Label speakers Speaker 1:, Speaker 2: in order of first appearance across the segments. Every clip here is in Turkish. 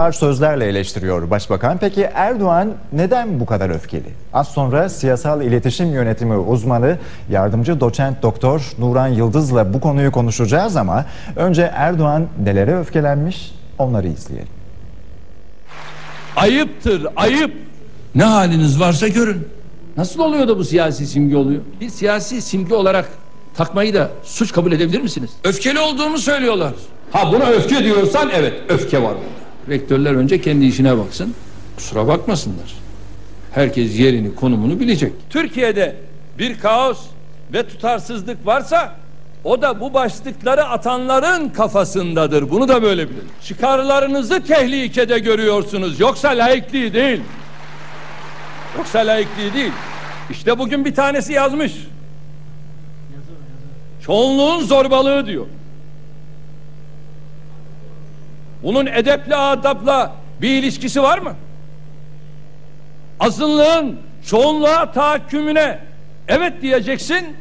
Speaker 1: Ağır sözlerle eleştiriyor Başbakan. Peki Erdoğan neden bu kadar öfkeli? Az sonra siyasal iletişim yönetimi uzmanı yardımcı doçent doktor Nuran Yıldız'la bu konuyu konuşacağız ama önce Erdoğan nelere öfkelenmiş onları izleyelim.
Speaker 2: Ayıptır, ayıp.
Speaker 3: Ne haliniz varsa görün.
Speaker 2: Nasıl oluyor da bu siyasi simge oluyor? Bir siyasi simge olarak takmayı da suç kabul edebilir misiniz?
Speaker 3: Öfkeli olduğumu söylüyorlar.
Speaker 2: Ha buna öfke diyorsan evet öfke var. Rektörler önce kendi işine baksın. Kusura bakmasınlar. Herkes yerini, konumunu bilecek. Türkiye'de bir kaos ve tutarsızlık varsa o da bu başlıkları atanların kafasındadır. Bunu da böyle bilin. Çıkarlarınızı tehlikede görüyorsunuz. Yoksa laikliği değil. Yoksa laikliği değil. İşte bugün bir tanesi yazmış. Çoğunluğun zorbalığı diyor. Bunun edepli adapla bir ilişkisi var mı? Azınlığın çoğunluğa tahakkümüne evet diyeceksin.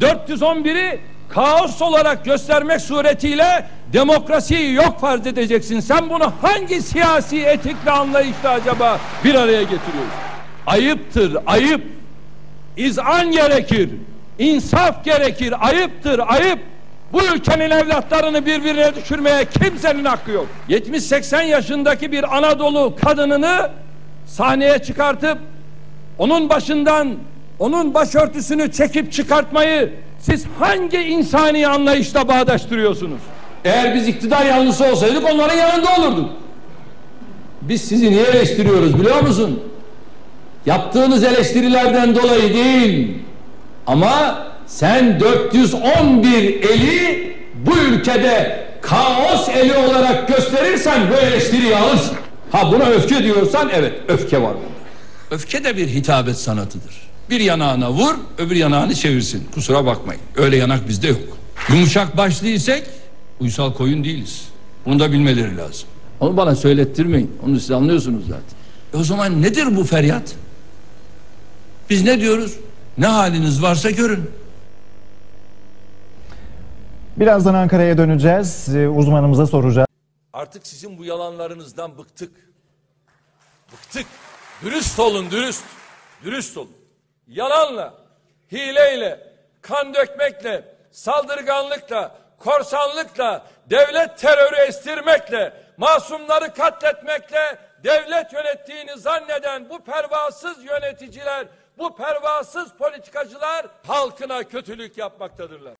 Speaker 2: 411'i kaos olarak göstermek suretiyle demokrasiyi yok farz edeceksin. Sen bunu hangi siyasi etik ve anlayışla acaba bir araya getiriyorsun? Ayıptır, ayıp. İzan gerekir. insaf gerekir. Ayıptır, ayıp. Bu ülkenin evlatlarını birbirine düşürmeye kimsenin hakkı yok. 70-80 yaşındaki bir Anadolu kadınını sahneye çıkartıp onun başından onun başörtüsünü çekip çıkartmayı siz hangi insani anlayışla bağdaştırıyorsunuz? Eğer biz iktidar yanlısı olsaydık onların yanında olurduk. Biz sizi niye eleştiriyoruz biliyor musun? Yaptığınız eleştirilerden dolayı değil. Ama sen 411 eli bu ülkede kaos eli olarak gösterirsen bu eleştiriyi alırsın. Ha buna öfke diyorsan evet öfke var burada.
Speaker 3: Öfke de bir hitabet sanatıdır. Bir yanağına vur, öbür yanağını çevirsin. Kusura bakmayın. Öyle yanak bizde yok. Yumuşak başlıysak uysal koyun değiliz. Bunu da bilmeleri lazım.
Speaker 2: Onu bana söylettirmeyin. Onu siz anlıyorsunuz zaten.
Speaker 3: E o zaman nedir bu feryat? Biz ne diyoruz? Ne haliniz varsa görün.
Speaker 1: Birazdan Ankara'ya döneceğiz. Ee, Uzmanımıza soracağız.
Speaker 2: Artık sizin bu yalanlarınızdan bıktık. Bıktık. Dürüst olun, dürüst. Dürüst olun. Yalanla, hileyle, kan dökmekle, saldırganlıkla, korsanlıkla, devlet terörü estirmekle, masumları katletmekle devlet yönettiğini zanneden bu pervasız yöneticiler, bu pervasız politikacılar halkına kötülük yapmaktadırlar.